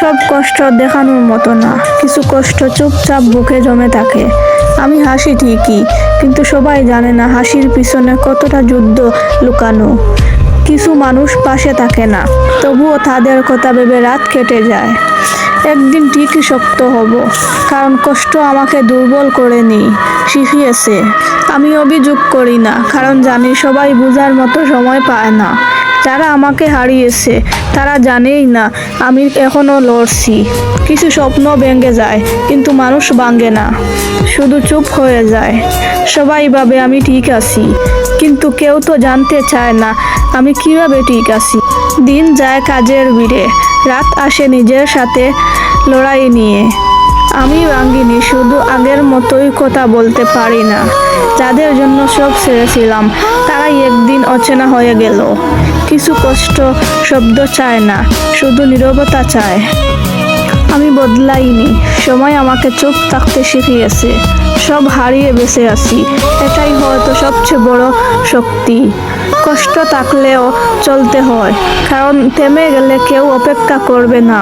সব কষ্ট দেখানোর মতো না। কিছু কষ্ট চুপচাপ বুকে জমে থাকে। আমি হাসি ঠিকই, কিন্তু সবাই জানে না হাসির পিছনে কতটা যুদ্ধ লুকানো। কিছু মানুষ পাশে থাকে না, তবুও তাদের কথা ভেবে রাত কেটে যায়। একদিন ঠিকই শক্ত হব, কারণ কষ্ট আমাকে দুর্বল করে নি শিখিয়েছে। আমি অভিযোগ করি না, কারণ জানি সবাই বোঝার মতো সময় পায় না। যারা আমাকে হারিয়েছে। তারা জানেই না, আমি এখনও লড়ছি। কিছু স্বপ্ন ভেঙে যায়, কিন্তু মানুষ ভাঙে না। শুধু চুপ হয়ে যায়। সবাই ভাবে আমি ঠিক আছি, কিন্তু কেউ তো জানতে চায় না, আমি কীভাবে ঠিক আছি। দিন যায় কাজের ভিড়ে, রাত আসে নিজের সাথে লড়াই নিয়ে। আমি ভাঙিনি শুধু আগের মতোই কথা বলতে পারি না। যাদের জন্য সব ছেড়েছিলাম, তারাই একদিন অচেনা হয়ে গেল। কিছু কষ্ট শব্দ চায় না, শুধু নিরবতা চায়। আমি বদলাইনি সময় আমাকে চুপ থাকতে শিখিয়েছে। সব হারিয়ে বেঁচে আছি। এটাই হয়তো সবচেয়ে বড় শক্তি। কষ্ট থাকলেও চলতে হয়, কারণ থেমে গেলে কেউ অপেক্ষা করবে না।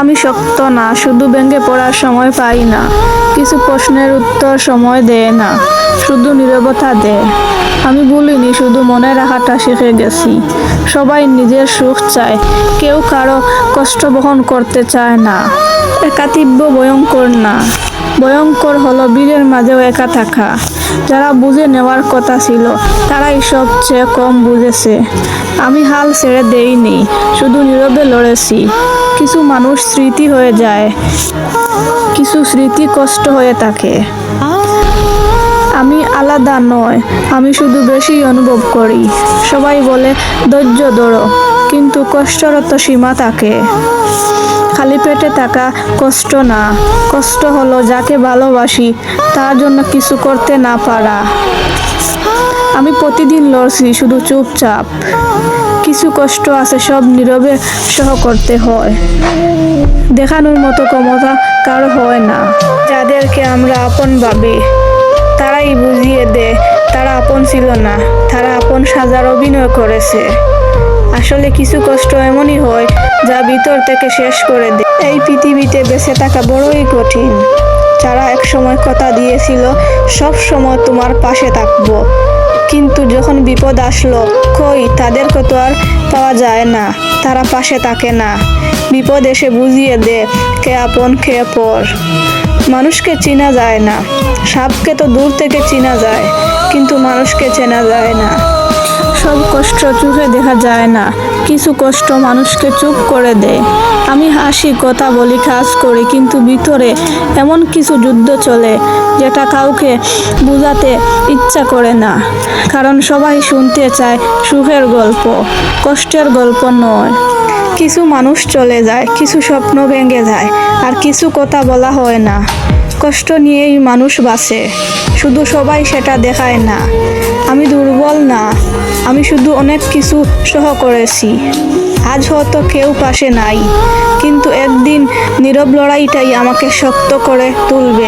আমি শক্ত না, শুধু ভেঙে পড়ার সময় পাই না। কিছু প্রশ্নের উত্তর সময় দেয় না, শুধু নীরবতা দেয়। আমি বলিনি শুধু মনে রাখাটা শিখে গেছি। সবাই নিজের সুখ চায়, কেউ কারও কষ্ট বহন করতে চায় না। একাতিব্য ভয়ঙ্কর না। ভয়ঙ্কর হলো বীরের মাঝেও একা থাকা। যারা বুঝে নেওয়ার কথা ছিল, তারাই সবচেয়ে কম বুঝেছে। আমি হাল ছেড়ে দেইনি, শুধু নীরবে লড়েছি। কিছু মানুষ স্মৃতি হয়ে যায়, কিছু স্মৃতি কষ্ট হয়ে থাকে। আমি আলাদা নয়, আমি শুধু বেশি অনুভব করি। সবাই বলে, ধৈর্য ধরো, কিন্তু কষ্টরত সীমা থাকে। খালি পেটে থাকা কষ্ট না। কষ্ট হলো যাকে ভালোবাসি, তার জন্য কিছু করতে না পারা। আমি প্রতিদিন লড়ছি শুধু চুপচাপ। কিছু কষ্ট আছে সব নীরবে সহ করতে হয়। দেখানোর মতো ক্ষমতা কারও হয় না। যাদেরকে আমরা আপন ভাবি, তারাই বুঝিয়ে দে তারা আপন ছিল না, তারা আপন সাজার অভিনয় করেছে। আসলে কিছু কষ্ট এমনই হয় যা ভিতর থেকে শেষ করে দেয় এই পৃথিবীতে বেঁচে থাকা বড়ই কঠিন। যারা এক সময় কথা দিয়েছিল, সব সময় তোমার পাশে থাকব। কিন্তু যখন বিপদ আসলো, কই, তাদেরকে তো আর পাওয়া যায় না। তারা পাশে থাকে না। বিপদ এসে বুঝিয়ে দে, কে আপন, কে পর। মানুষকে চেনা যায় না। সাপকে তো দূর থেকে চেনা যায়, কিন্তু মানুষকে চেনা যায় না। সব কষ্ট চোখে দেখা যায় না। কিছু কষ্ট মানুষকে চুপ করে দেয়। আমি হাসি, কথা বলি কাজ করি, কিন্তু ভিতরে এমন কিছু যুদ্ধ চলে যেটা কাউকে বোঝাতে ইচ্ছা করে না। কারণ সবাই শুনতে চায় সুখের গল্প, কষ্টের গল্প নয়। কিছু মানুষ চলে যায়, কিছু স্বপ্ন ভেঙে যায়, আর কিছু কথা বলা হয় না। কষ্ট নিয়েই মানুষ বাঁচে। শুধু সবাই সেটা দেখায় না। আমি দুর্বল না। আমি শুধু অনেক কিছু সহ করেছি। আজ হয়তো কেউ পাশে নাই। কিন্তু একদিন নীরব লড়াইটাই আমাকে শক্ত করে তুলবে।